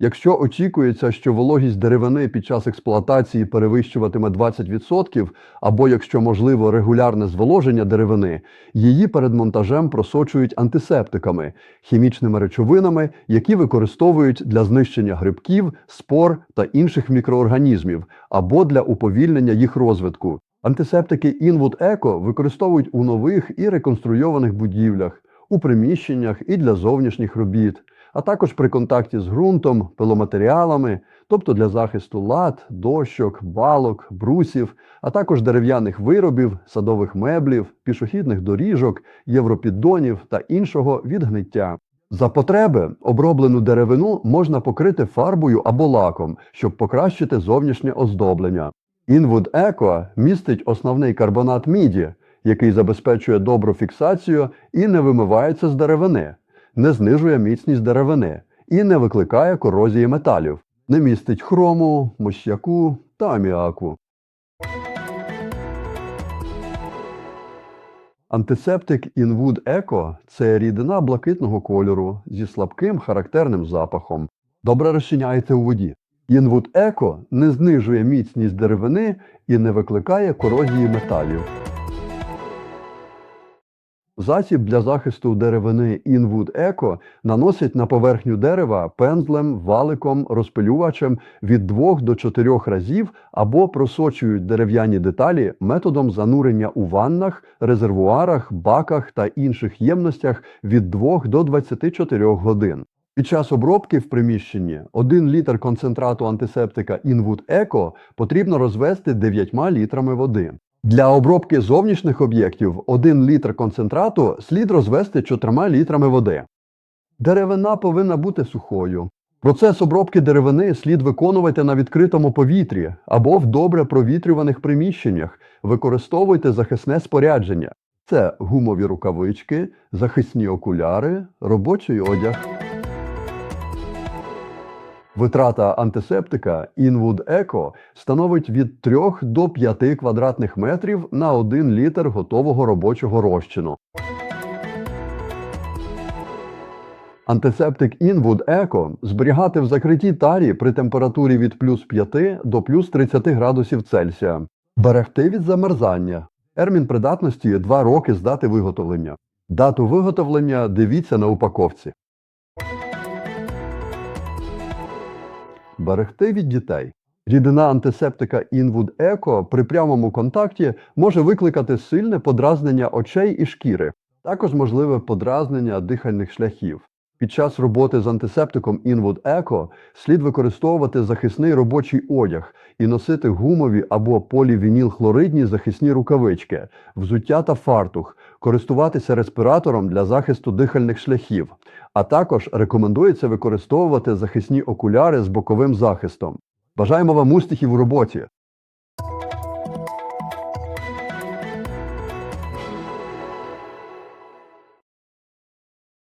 Якщо очікується, що вологість деревини під час експлуатації перевищуватиме 20%, або якщо можливо регулярне зволоження деревини, її перед монтажем просочують антисептиками, хімічними речовинами, які використовують для знищення грибків, спор та інших мікроорганізмів, або для уповільнення їх розвитку. Антисептики Inwood Eco використовують у нових і реконструйованих будівлях, у приміщеннях і для зовнішніх робіт а також при контакті з ґрунтом, пиломатеріалами, тобто для захисту лад, дощок, балок, брусів, а також дерев'яних виробів, садових меблів, пішохідних доріжок, європіддонів та іншого від гниття. За потреби оброблену деревину можна покрити фарбою або лаком, щоб покращити зовнішнє оздоблення. Inwood Eco містить основний карбонат міді, який забезпечує добру фіксацію і не вимивається з деревини не знижує міцність деревини і не викликає корозії металів, не містить хрому, мощаку та аміаку. Антисептик Inwood Eco – це рідина блакитного кольору зі слабким характерним запахом. Добре розчиняється у воді. Inwood Eco не знижує міцність деревини і не викликає корозії металів. Засіб для захисту деревини Inwood Eco наносять на поверхню дерева пензлем, валиком, розпилювачем від 2 до 4 разів або просочують дерев'яні деталі методом занурення у ваннах, резервуарах, баках та інших ємностях від 2 до 24 годин. Під час обробки в приміщенні 1 літр концентрату антисептика Inwood Eco потрібно розвести 9 літрами води. Для обробки зовнішніх об'єктів 1 літр концентрату слід розвести 4 літрами води. Деревина повинна бути сухою. Процес обробки деревини слід виконувати на відкритому повітрі або в добре провітрюваних приміщеннях. Використовуйте захисне спорядження. Це гумові рукавички, захисні окуляри, робочий одяг. Витрата антисептика Inwood Eco становить від 3 до 5 квадратних метрів на 1 літр готового робочого розчину. Антисептик Inwood Eco зберігати в закритій тарі при температурі від плюс 5 до плюс 30 градусів Цельсія. Берегти від замерзання. Термін придатності 2 роки з дати виготовлення. Дату виготовлення дивіться на упаковці. Берегти від дітей. Рідина антисептика Inwood Eco при прямому контакті може викликати сильне подразнення очей і шкіри, також можливе подразнення дихальних шляхів. Під час роботи з антисептиком Inwood Eco слід використовувати захисний робочий одяг і носити гумові або полівінілхлоридні захисні рукавички, взуття та фартух, користуватися респіратором для захисту дихальних шляхів, а також рекомендується використовувати захисні окуляри з боковим захистом. Бажаємо вам успіхів у роботі!